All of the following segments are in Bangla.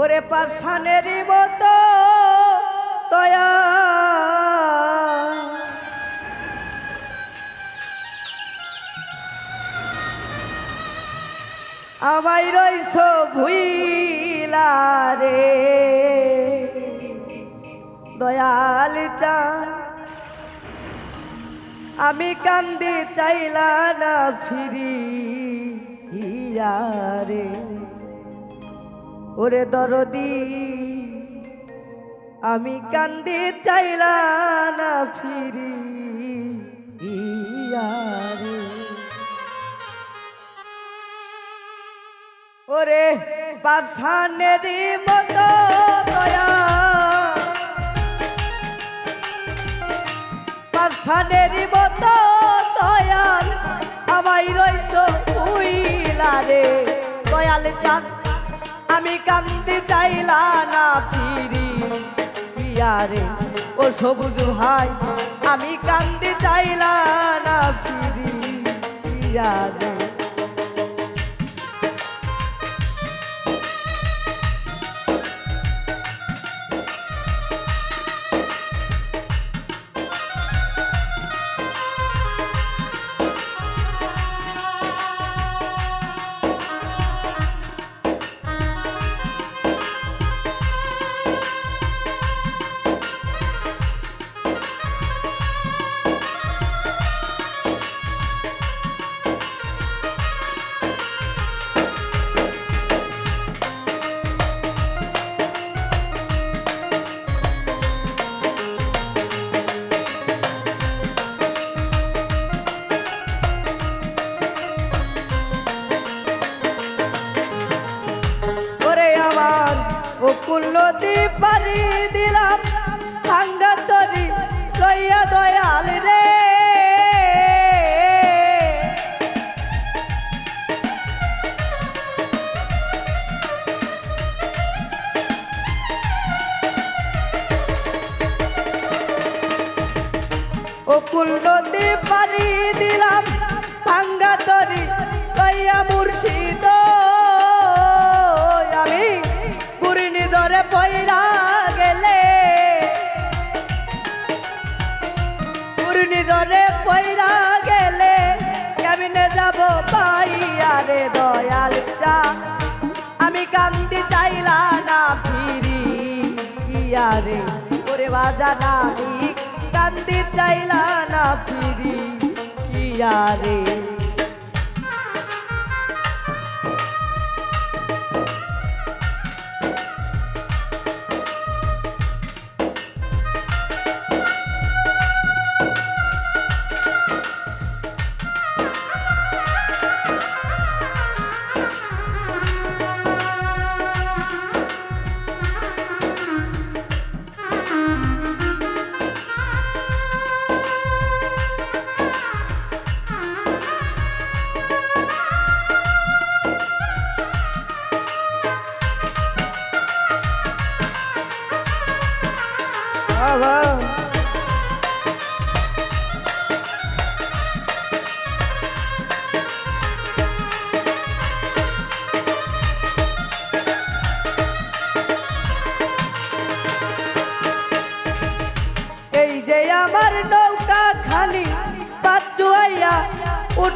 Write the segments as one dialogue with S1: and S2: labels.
S1: ওরে পাশানের মতো দয়া। আমায় রইছ ভুইলা রে। দয়াল চা আমি কান্দি চাইলা না ফিরি রে। ওরে দরদি, আমি কান্দি চাইলা না ফিরি ওরে পাশানের মতো দয়া পাশানের মতো দয়াল, আমায় রইছ উইলা রে। দয়াল চান আমি কান্দি চাইলা না ফিরি। ইয়ারে ও সবুজ ভাই, আমি কান্দি চাইলা না ফিরি। ইয়ারে কুল্লতি পারি দিলাম ভাঙ্গা তরি লইয়া কুল্লতি পারি দিলাম ভাঙ্গা তরি লইয়া মুর্শিদ ধরে পয়রা গেলে। গুরিনি ধরে পয়রা গেলে, কেমনে যাব পাইয়ারে দয়াল চা? আমি কান্দি চাইলা না ফিরি ইয়ারে ওরে বাজানা আমি কান্দি চাইলা না ফিরি ইয়ারে বাবা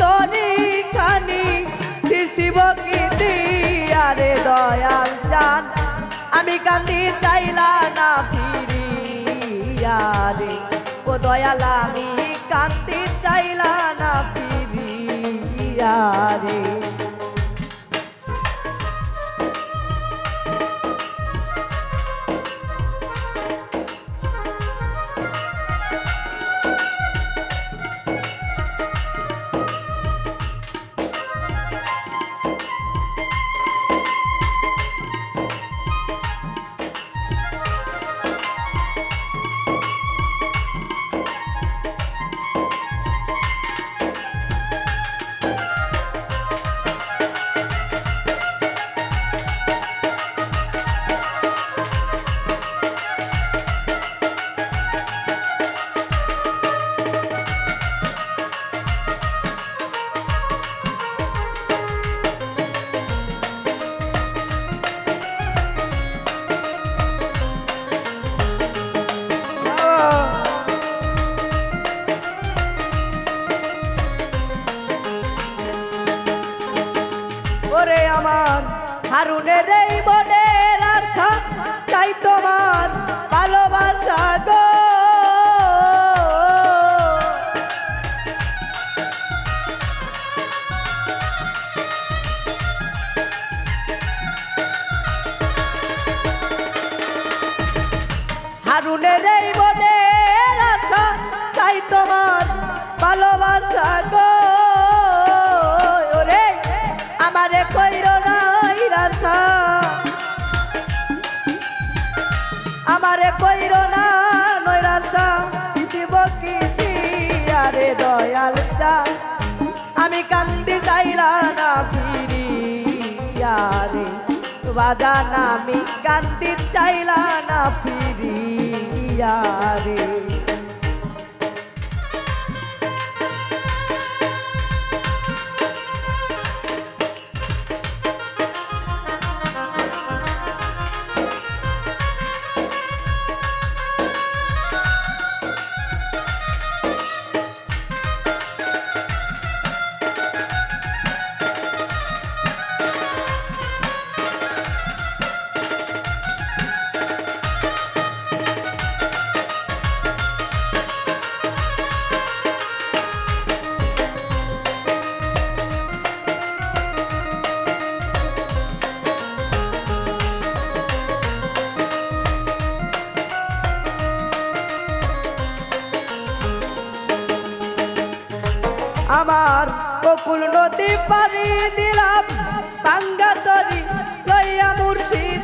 S1: তরি খানি, শিশিব কি আরে দয়াল চান। আমি কান্দি চাইলা না ফিরি আরে ও দয়াল, আমি কান্দি চাইলা না ফিরি আরে হারুনের এই মনের আশা চাই তোমার ভালোবাসা গো। হারুনের এই মনের আশা চাই তোমার ভালোবাসা গো। দয়াল আমি কান্দি চাইলা না ফিরি রে। বাজান আমি কান্দি চাইলা না ফিরি আরে আমার বকুল নদী পারি দিলাম বাঙ্গা তরি লইয়া মুর্শিদ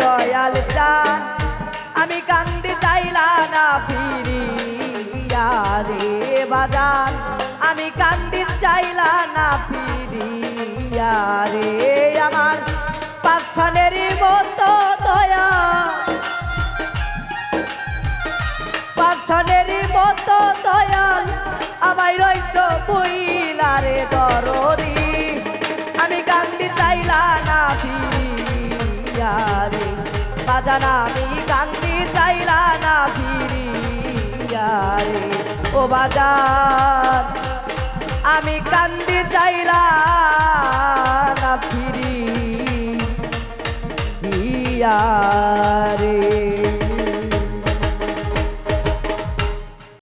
S1: দয়াল আমি কান্দি চাইলা না ফিরি রে আমি কান্দি চাইলা না ফিরি রে আমার পাশানেরই মতো দয়া। পাশানেরই মতো দয়াল, আমায় রইছ বইলারে দরদি। বাজানা আমি কান্দি চাইলা না ফিরিয়ারে ও বাজান আমি কান্দি চাইলা না ফিরি ইয়ারে